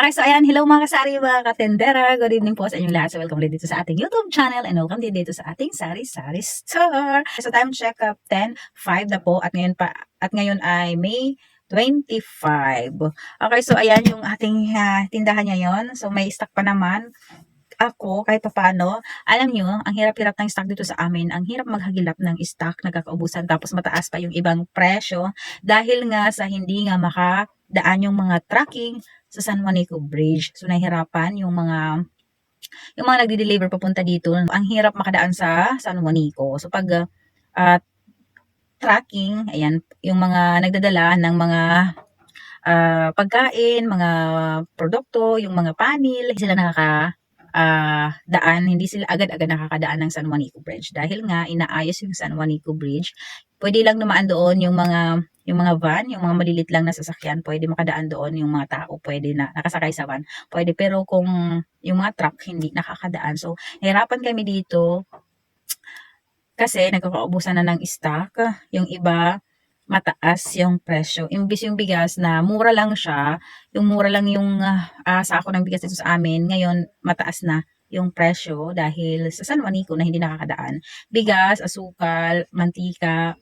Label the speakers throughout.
Speaker 1: Okay, so ayan, hello mga kasari, mga katendera. Good evening po sa inyong lahat. So welcome ulit dito sa ating YouTube channel and welcome din dito sa ating Sari Sari Store. So time check up 10, 5 na po at ngayon pa at ngayon ay May 25. Okay, so ayan yung ating uh, tindahan ngayon. So may stock pa naman ako, kahit pa paano, alam nyo, ang hirap-hirap ng stock dito sa amin, ang hirap maghagilap ng stock, nagkakaubusan, tapos mataas pa yung ibang presyo, dahil nga sa hindi nga makadaan yung mga tracking sa San Juanico Bridge. So, nahihirapan yung mga yung mga nagdi-deliver papunta dito, ang hirap makadaan sa San Juanico. So, pag uh, tracking, ayan, yung mga nagdadala ng mga uh, pagkain, mga produkto, yung mga panel, sila nakaka uh, daan, hindi sila agad-agad nakakadaan ng San Juanico Bridge. Dahil nga, inaayos yung San Juanico Bridge, pwede lang dumaan doon yung mga yung mga van, yung mga malilit lang na sasakyan, pwede makadaan doon yung mga tao, pwede na nakasakay sa van, pwede. Pero kung yung mga truck, hindi nakakadaan. So, nahirapan kami dito kasi nagkakaubusan na ng stock. Yung iba, mataas yung presyo. Imbis yung bigas na mura lang siya, yung mura lang yung uh, sako ng bigas dito sa amin, ngayon mataas na yung presyo dahil sa San Juanico na hindi nakakadaan. Bigas, asukal, mantika,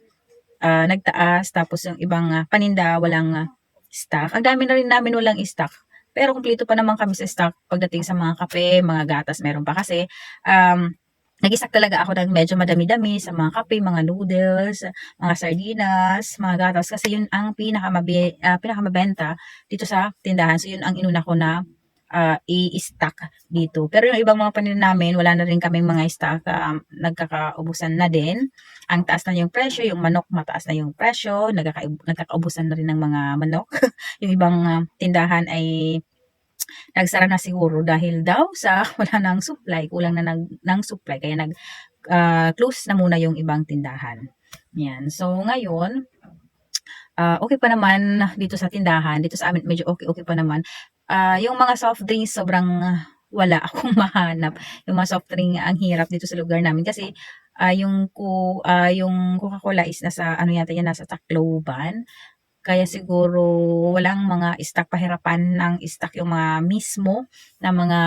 Speaker 1: uh, nagtaas, tapos yung ibang uh, paninda, walang uh, stock. Ang dami na rin namin walang stock. Pero kumpleto pa naman kami sa stock pagdating sa mga kape, mga gatas, meron pa kasi. Um, Nag-isak talaga ako ng medyo madami-dami sa mga kape, mga noodles, mga sardinas, mga gatas kasi yun ang pinakamabi, uh, pinakamabenta dito sa tindahan. So yun ang inuna ko na uh, i-stock dito. Pero yung ibang mga panin namin, wala na rin kaming mga stock, um, nagkakaubusan na din. Ang taas na yung presyo, yung manok mataas na yung presyo, nagkaka nagkakaubusan na rin ng mga manok. yung ibang uh, tindahan ay nagsara na siguro dahil daw sa wala nang supply, kulang na ng, ng supply, kaya nag uh, close na muna yung ibang tindahan. Yan. So, ngayon, uh, okay pa naman dito sa tindahan, dito sa amin medyo okay-okay pa naman. Uh, yung mga soft drinks, sobrang wala akong mahanap. Yung mga soft drink, ang hirap dito sa lugar namin kasi uh, yung, ku, uh, yung Coca-Cola is nasa, ano yata yan, nasa Tacloban. Kaya siguro walang mga stock, pahirapan ng stock yung mga mismo na mga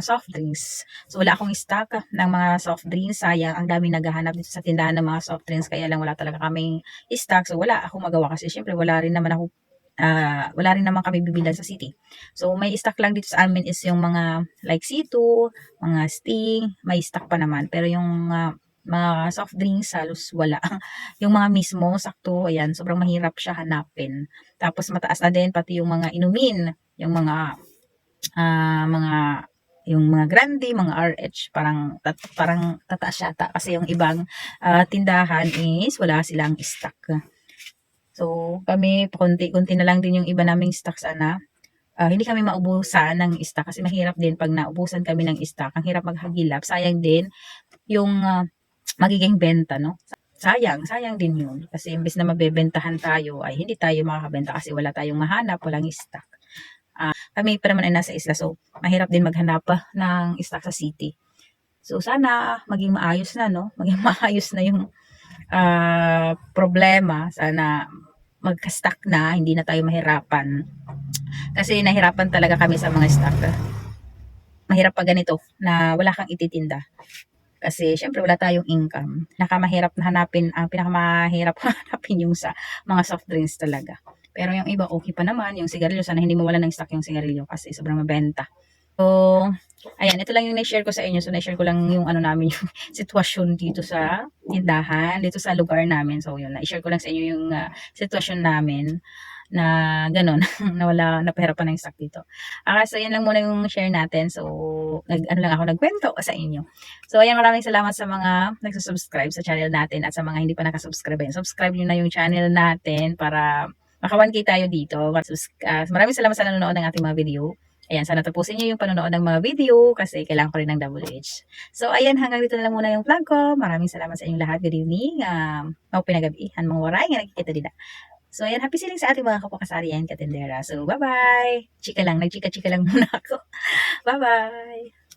Speaker 1: soft drinks. So wala akong stock ng mga soft drinks. Sayang, ang dami naghahanap dito sa tindahan ng mga soft drinks. Kaya lang wala talaga kaming stock. So wala akong magawa kasi syempre wala rin naman ako uh, wala rin naman kami bibilan sa city. So, may stock lang dito sa amin is yung mga like C2, mga Sting, may stock pa naman. Pero yung uh, mga soft drinks halos wala. yung mga mismo, sakto, ayan, sobrang mahirap siya hanapin. Tapos mataas na din pati yung mga inumin, yung mga uh, mga yung mga grande, mga RH, parang tat, parang tataas yata kasi yung ibang uh, tindahan is wala silang stock. So, kami, konti-konti na lang din yung iba naming stock sana. Uh, hindi kami maubusan ng stock kasi mahirap din pag naubusan kami ng stock. Ang hirap maghagilap. Sayang din yung uh, magiging benta, no? Sayang, sayang din yun. Kasi imbes na mabebentahan tayo, ay hindi tayo makakabenta kasi wala tayong mahanap, walang stock. Uh, kami pa naman ay nasa isla, so mahirap din maghanap pa ng stock sa city. So sana maging maayos na, no? Maging maayos na yung uh, problema. Sana magka-stock na, hindi na tayo mahirapan. Kasi nahirapan talaga kami sa mga stock. Mahirap pa ganito na wala kang ititinda. Kasi syempre wala tayong income. Nakamahirap na hanapin, ang uh, pinakamahirap hanapin yung sa mga soft drinks talaga. Pero yung iba okay pa naman, yung sigarilyo, sana hindi mawala ng stock yung sigarilyo kasi sobrang mabenta. So, ayan, ito lang yung na-share ko sa inyo. So, na-share ko lang yung ano namin, yung sitwasyon dito sa tindahan, dito sa lugar namin. So, yun, na-share ko lang sa inyo yung uh, sitwasyon namin na ganun, na wala, napahirapan ng stock dito. Ah, so yan lang muna yung share natin. So, nag, ano lang ako, nagkwento sa inyo. So, ayan, maraming salamat sa mga nagsusubscribe sa channel natin at sa mga hindi pa nakasubscribe. Ayan, subscribe nyo na yung channel natin para maka 1K tayo dito. Uh, maraming salamat sa nanonood ng ating mga video. Ayan, sana tapusin nyo yung panonood ng mga video kasi kailangan ko rin ng WH. So, ayan, hanggang dito na lang muna yung vlog ko. Maraming salamat sa inyong lahat. Good evening. Um, mau pinagabi. Han mga waray nga nakikita dila. So, ayan, happy selling sa ating mga kapakasari and katendera. So, bye-bye! Chika lang, nagchika-chika lang muna ako. bye-bye!